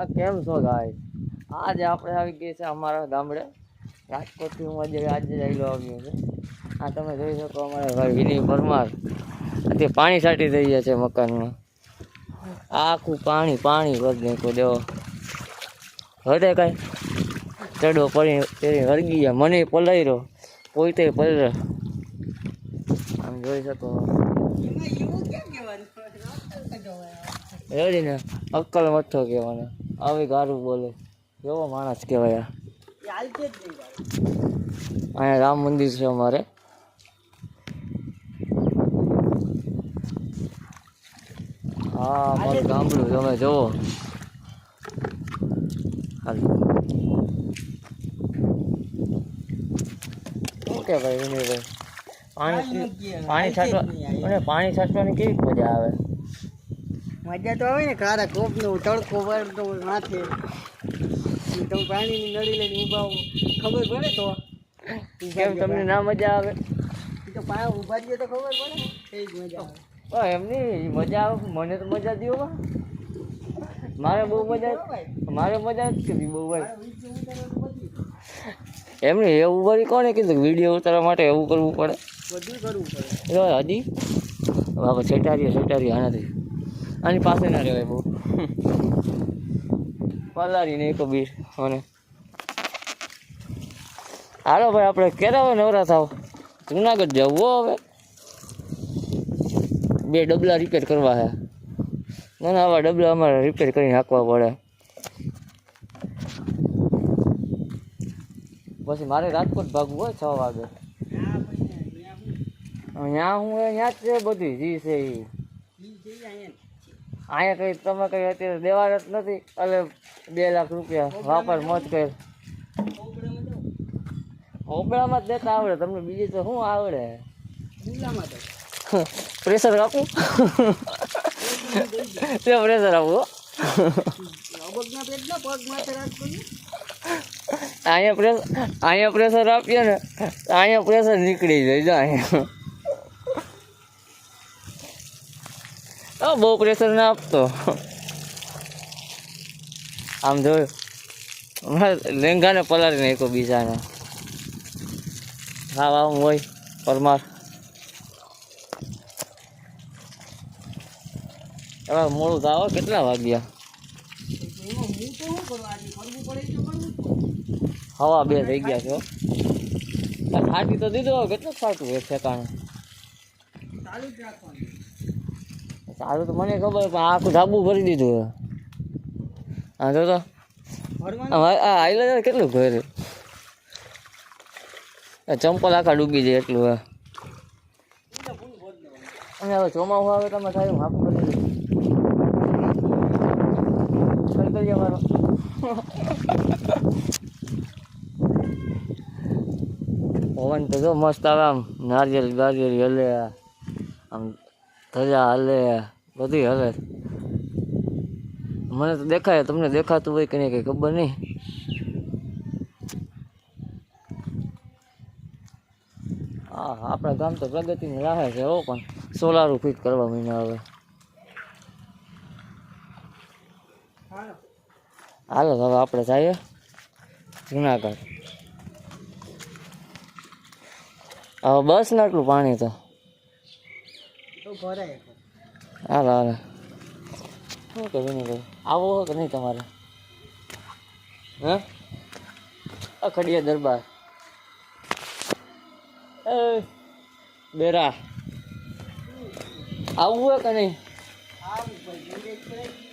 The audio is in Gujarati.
આ કેમ છો ગાય આજે આપણે આવી ગઈ છે અમારા ગામડે. રાજકોટથી હું આજે આજે રહેલો આવ્યો છે. આ તમે જોઈ શકો અમારા ભાઈ વિની પરમાર. તે પાણી છાંટી થઈ ગયા છે મકાનમાં. આખું પાણી પાણી કરી નાખ્યું દેવો. હદે કાંઈ? ચડો પડી તેની વળગી ગયા મને પલાયરો. પોતે પલરે આમ જોઈ શકો. રડીને અક્કલ મથો કહેવાનો. આવી ગારું બોલે. કેવો માણસ કહેવાય આ. અહીંયા રામ મંદિર છે અમારે. હા અમારું ગામડું તમે જુઓ. હાલ. ઓકે ભાઈ વિનયભાઈ? પાણી પાણી છાંટવા અને પાણી છાંટવાની કેવી મજા આવે? મજા તો આવે ને કારા કોપ નો તડકો વળતો હોય માથે તમે પાણીની નળી લઈને ઊભા ખબર પડે તો? કેમ તમને ના મજા આવે? તો પાયા ઊભા જઈએ તો ખબર પડે. એ જ મજા આવે. એમની મજા આવે. મને તો મજા દીઓ બા મારે બહુ મજા મારે મજા જ કરી બહુ ભાઈ. એમને એવું વળી કોને કીધું? વીડિયો ઉતારવા માટે એવું કરવું પડે. બધું કરવું પડે. હજી? બાપા છેટારીએ સેટારીએ આનાથી. આની પાસે ના રહેવાય બહુ. પલારી નહીં તો બી અને હાલો ભાઈ આપણે કેરા હોય નવરા થાવ. જુનાગઢ જવું હવે. બે ડબલા રિપેર કરવા છે ના ના આવા ડબલા અમારે રિપેર કરીને નાખવા પડે. પછી મારે રાજકોટ ભાગવું હોય છ વાગે. અહીંયા હું અહીંયા જ છે બધી જી છે એ અહીંયા કઈ તમે કઈ અત્યારે દેવાના જ નથી. એટલે બે લાખ રૂપિયા વાપર મોજ કર. હોબળામાં જ દેતા આવડે. તમને બીજી તો શું આવડે? પ્રેશર આપું? તે પ્રેશર આપું? અહીંયા પ્રેશર અહીંયા પ્રેશર આપીએ ને અહીંયા પ્રેશર નીકળી જાય જો અહીંયા. હા બહુ પ્રેશર ના આપતો આમ જોયું હમણાં લેંગાને પલાળી નાખ્યો બીજાને હા આમ હોય પરમાર હવે મોડું આવો કેટલા વાગ્યા હવા બે થઈ ગયા છો છાંટી તો દીધો કેટલું ફાટું એક ઠેકાણે ચાલુ જ રાખવાનું સારું તો મને ખબર પણ આખું ધાબુ ભરી દીધું હા જો તો છે કેટલું ઘર ચંપલ આખા ડૂબી જાય એટલું હે. અને હવે ચોમાસું આવે તમે થાય માફ કરી કરી દેજે મારો. પવન તો જો મસ્ત આવે આમ. નારિયેલ ગારિયેલ હલે આમ ધજા હાલે, બધી હાલે. મને તો દેખાય, તમને દેખાતું હોય કે નહીં કંઈ ખબર નહીં. હા, આપણા ગામ તો પ્રગતિની રાહે છે એવો પણ સોલારું ફિટ કરવા મહિના હવે. હાલો, હવે આપણે જઈએ જુનાગઢ. હવે બસ ને આટલું પાણી તો. ભરાય હાલો હાલો. શું કે વિનયભાઈ આવો કે નહીં તમારે? હા? અખડિયા દરબાર. બેરા. આવવું હોય કે નહીં? આવું